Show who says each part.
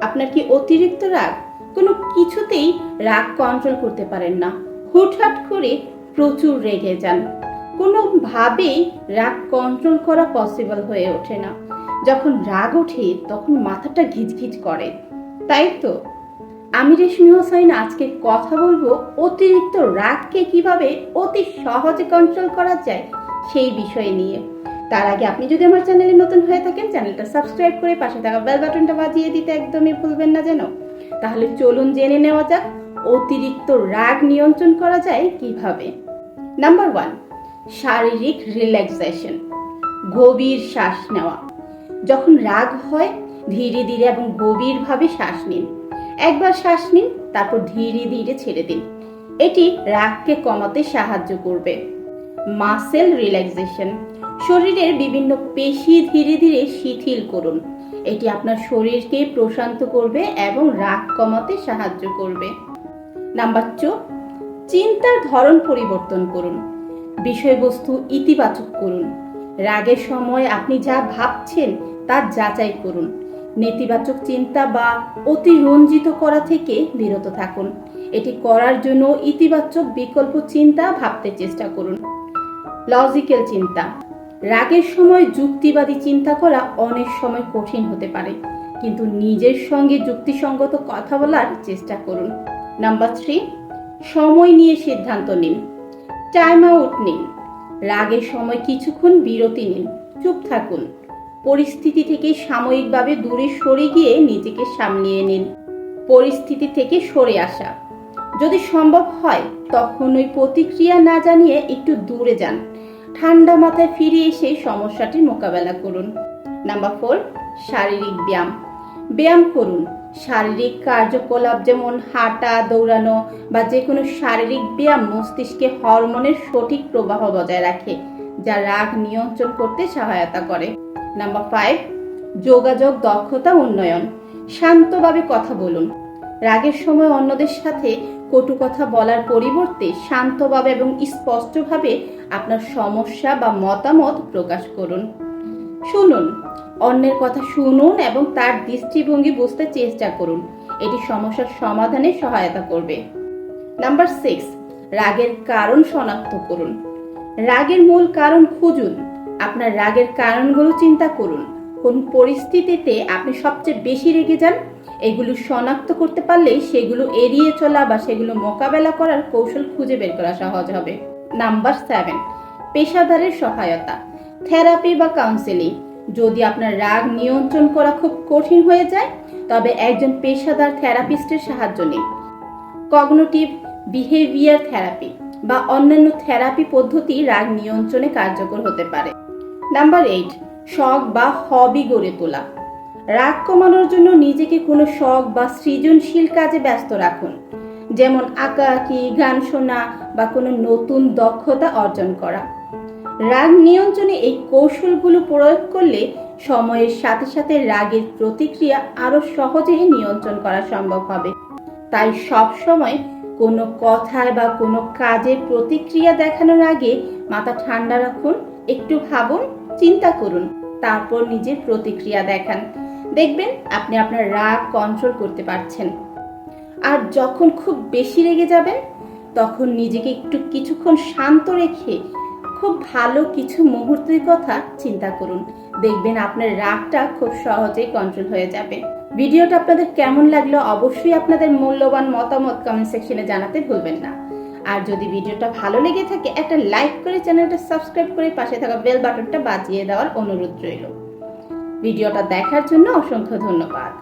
Speaker 1: আপনার কি অতিরিক্ত রাগ? কোনো কিছুতেই রাগ কন্ট্রোল করতে পারেন না। হুটহাট করে প্রচুর রেগে যান। কোনোভাবেই রাগ কন্ট্রোল করা পসিবল হয়ে ওঠে না। যখন রাগ ওঠে, তখন মাথাটা ঘিচঘিচ করে। তাই তো? আমি রেশমি হোসাইন আজকে কথা বলব, অতিরিক্ত রাগকে কীভাবে অতি সহজে কন্ট্রোল করা যায়, সেই বিষয় নিয়ে। তার আগে আপনি যদি আমার চ্যানেলে নতুন হয়ে থাকেন, চ্যানেলটা সাবস্ক্রাইব করে পাশে থাকা বেল বাটনটা বাজিয়ে দিতে একদমই ভুলবেন না যেন। তাহলে চলুন জেনে নেওয়া যাক, অতিরিক্ত রাগ নিয়ন্ত্রণ করা যায় কীভাবে? নাম্বার ওয়ান শারীরিক রিল্যাক্সেশন গভীর শ্বাস নেওয়া। যখন রাগ হয়, ধীরে ধীরে এবং গভীরভাবে শ্বাস নিন। একবার শ্বাস নিন, তারপর ধীরে ধীরে ছেড়ে দিন। এটি রাগকে কমাতে সাহায্য করবে। মাসেল রিল্যাক্সেশন শরীরের বিভিন্ন পেশি ধীরে ধীরে শিথিল করুন। এটি আপনার শরীরকে প্রশান্ত করবে এবং রাগ কমাতে সাহায্য করবে। নাম্বার টু চিন্তার ধরন পরিবর্তন করুন। বিষয়বস্তু ইতিবাচক করুন। রাগের সময় আপনি যা ভাবছেন তা যাচাই করুন। নেতিবাচক চিন্তা বা অতিরঞ্জিত করা থেকে বিরত থাকুন। এটি করার জন্য ইতিবাচক বিকল্প চিন্তা ভাবতে চেষ্টা করুন। লজিক্যাল চিন্তা রাগের সময় যুক্তিবাদী চিন্তা করা অনেক সময় কঠিন হতে পারে। কিন্তু নিজের সঙ্গে যুক্তিসঙ্গত কথা বলার চেষ্টা করুন। নাম্বার থ্রি, সময় নিয়ে সিদ্ধান্ত নিন। টাইম আউট নিন। রাগের সময় কিছুক্ষণ বিরতি নিন। চুপ থাকুন। পরিস্থিতি থেকে সাময়িকভাবে দূরে সরে গিয়ে নিজেকে সামলিয়ে নিন। পরিস্থিতি থেকে সরে আসা। যদি সম্ভব হয়, তখন ওই প্রতিক্রিয়া না জানিয়ে একটু দূরে যান। ঠান্ডা মাথায় ফিরে এসে সমস্যাটির মোকাবেলা করুন। নাম্বার ফোর, শারীরিক ব্যায়াম। ব্যায়াম করুন। শারীরিক কার্যকলাপ যেমন হাঁটা, দৌড়ানো বা যে কোনো শারীরিক ব্যায়াম মস্তিষ্কে হরমোনের সঠিক প্রবাহ বজায় রাখে, যা রাগ নিয়ন্ত্রণ করতে সহায়তা করে। নাম্বার ফাইভ যোগাযোগ দক্ষতা উন্নয়ন। শান্তভাবে কথা বলুন। রাগের সময় অন্যদের সাথে কটু কথা বলার পরিবর্তে শান্তভাবে এবং স্পষ্টভাবে আপনার সমস্যা বা মতামত প্রকাশ করুন। শুনুন, অন্যের কথা শুনুন এবং তার দৃষ্টিভঙ্গি বুঝতে চেষ্টা করুন। এটি সমস্যার সমাধানে সহায়তা করবে। নাম্বার সিক্স, রাগের কারণ শনাক্ত করুন। রাগের মূল কারণ খুঁজুন। আপনার রাগের কারণগুলো চিন্তা করুন। কোন পরিস্থিতিতে আপনি সবচেয়ে বেশি রেগে যান, এগুলো শনাক্ত করতে পারলে সেগুলো এড়িয়ে চলা বা সেগুলো মোকাবেলা করার কৌশল খুঁজে বের করা সহজ হবে। নাম্বার সেভেন পেশাদারের সহায়তা। থেরাপি বা কাউন্সেলিং যদি আপনার রাগ নিয়ন্ত্রণ করা খুব কঠিন হয়ে যায়, তবে একজন পেশাদার থেরাপিস্টের সাহায্য নিন। কগনোটিভ বিহেভিয়ার থেরাপি বা অন্যান্য থেরাপি পদ্ধতি রাগ নিয়ন্ত্রণে কার্যকর হতে পারে। নাম্বার এইট শখ বা হবি গড়ে তোলা। রাগ কমানোর জন্য নিজেকে কোনো শখ বা সৃজনশীল কাজে ব্যস্ত রাখুন। যেমন আঁকা, আঁকি, গান শোনা বা কোনো নতুন দক্ষতা অর্জন করা। রাগ নিয়ন্ত্রণে এই কৌশলগুলো প্রয়োগ করলে সময়ের সাথে সাথে রাগের প্রতিক্রিয়া আরও সহজে নিয়ন্ত্রণ করা সম্ভব হবে। তাই সব সময় কোনো কথায় বা কোনো কাজে প্রতিক্রিয়া দেখানোর আগে মাথা ঠান্ডা রাখুন, একটু ভাবুন, চিন্তা করুন। তারপর নিজের প্রতিক্রিয়া দেখান। দেখবেন আপনি আপনার রাগ কন্ট্রোল করতে পারছেন। আর যখন খুব বেশি রেগে যাবেন, তখন নিজেকে একটু কিছুক্ষণ শান্ত রেখে খুব ভালো কিছু মুহূর্তের কথা চিন্তা করুন। দেখবেন আপনার রাগটা খুব সহজেই কন্ট্রোল হয়ে যাবে। ভিডিওটা আপনাদের কেমন লাগল অবশ্যই আপনাদের মূল্যবান মতামত কমেন্ট সেকশনে জানাতে ভুলবেন না। আর যদি ভিডিওটা ভালো লেগে থাকে, একটা লাইক করে চ্যানেলটা সাবস্ক্রাইব করে পাশে থাকা বেল বাটনটা বাজিয়ে দেওয়ার অনুরোধ রইল। ভিডিওটা দেখার জন্য অসংখ্য ধন্যবাদ।